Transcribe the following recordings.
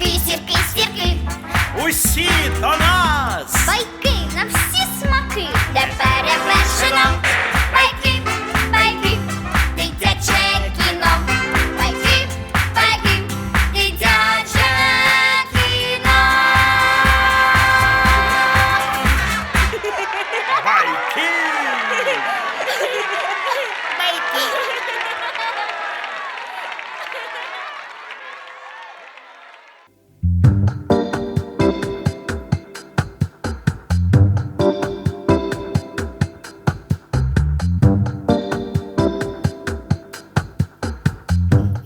Сірки, сірки, сірки, усі до нас. Байки на всі смаки. Тепер я вершина. Байки, байки, дитяче кіно. Байки, байки, дитяче кіно. Байки.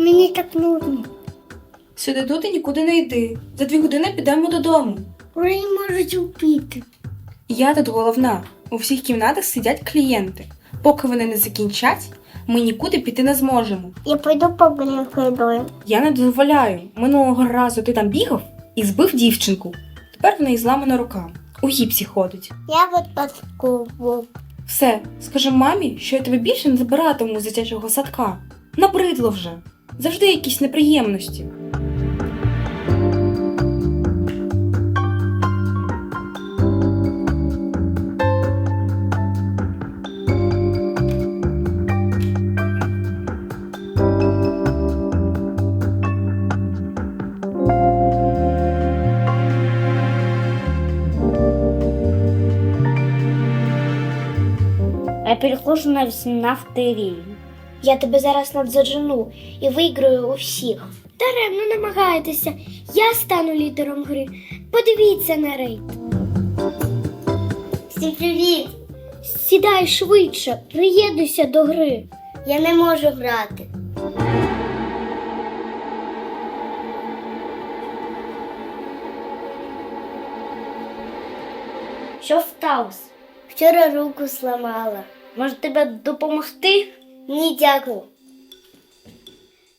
Мені так нудно. Сиди тут і нікуди не йди. За дві години підемо додому. Вони можуть вбити. Я тут головна. У всіх кімнатах сидять клієнти. Поки вони не закінчать, ми нікуди піти не зможемо. Я пойду погуляю коридором. Я не дозволяю. Минулого разу ти там бігав і збив дівчинку. Тепер в неї зламана рука. У гіпсі ходить. Я випадково. Все, скажи мамі, що я тебе більше не забиратиму з дитячого садка. Набридло вже. Завжди якісь неприємності. Перехожу на 18 рівень. Я тебе зараз надзаджену і виграю у всіх. Даремно намагаєтеся. Я стану лідером гри. Подивіться на рейд. Всім привіт! Сідай швидше, приєднуйся до гри. Я не можу грати. Що сталося? Вчора руку зламала. Може тебе допомогти? Ні, дякую.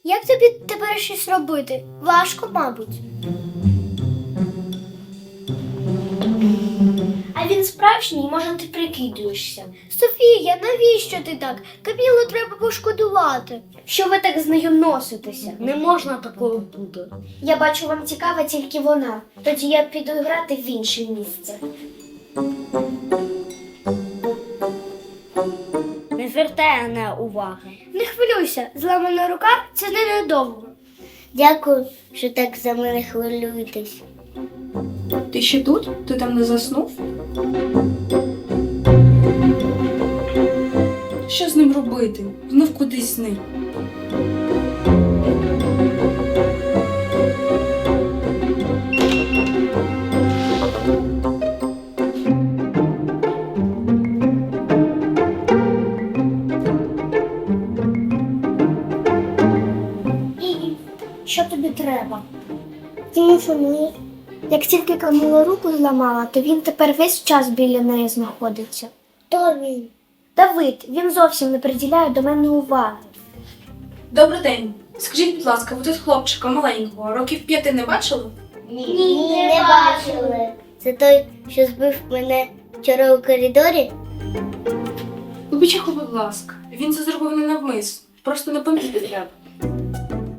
Як тобі тепер щось робити? Важко, мабуть. А він справжній, може, ти прикидуєшся. Софія, навіщо ти так? Камілу треба пошкодувати. Що ви так з нею носитеся? Не можна такого бути. Я бачу, вам цікава тільки вона. Тоді я піду грати в інше місце. Не звертає на уваги. Не хвилюйся, зламана рука це ненадовго. Дякую, що так за мене хвилюєтесь. Ти ще тут? Ти там не заснув? Що з ним робити? Знов кудись. І що тобі треба? Телефонує. Як тільки Камила руку зламала, то він тепер весь час біля неї знаходиться. То він? Давид, він зовсім не приділяє до мене уваги. Добрий день. Скажіть, будь ласка, ви тут хлопчика маленького, років п'яти не бачили? Ні, не бачили. Це той, що збив мене вчора у коридорі? Вибачте, будь ласка. Він це зробив не навмисно. Просто не помітив треба.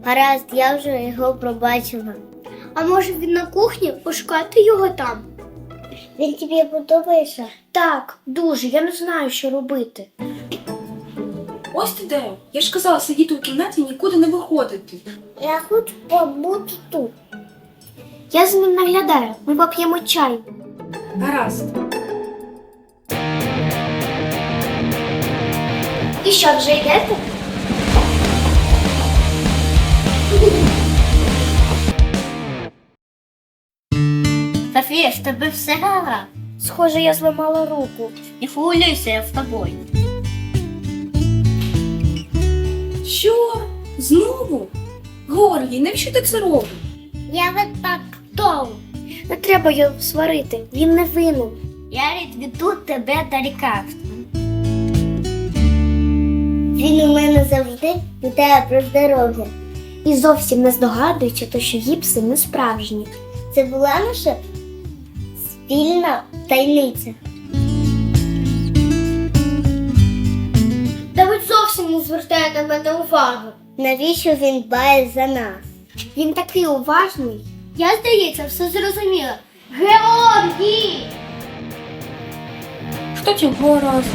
Гаразд, я вже його пробачила. А може він на кухні пошукати його там? Він тобі подобається? Так, дуже. Я не знаю, що робити. Ось ти де. Я ж казала сидіти у кімнаті і нікуди не виходити. Я хочу побути тут. Я за ним наглядаю. Ми поп'ємо чай. Гаразд. І що, вже йдете? Софія, з тебе все гаразд. Схоже, я зламала руку. Не хвилюйся, я з тобою. Що? Знову? Горгій, навіщо ти це робиш? Я випадково. Не треба його сварити. Він не винен. Я відведу тебе до лікарства. Він у мене завжди питає про здоров'я. І зовсім не здогадується, то що гіпси не справжні. Це була наша спільна тайниця. Давид зовсім не звертає на мене увагу. Навіщо він дбає за нас? Він такий уважний. Я, здається, все зрозуміла. Георгій! Що цього разу?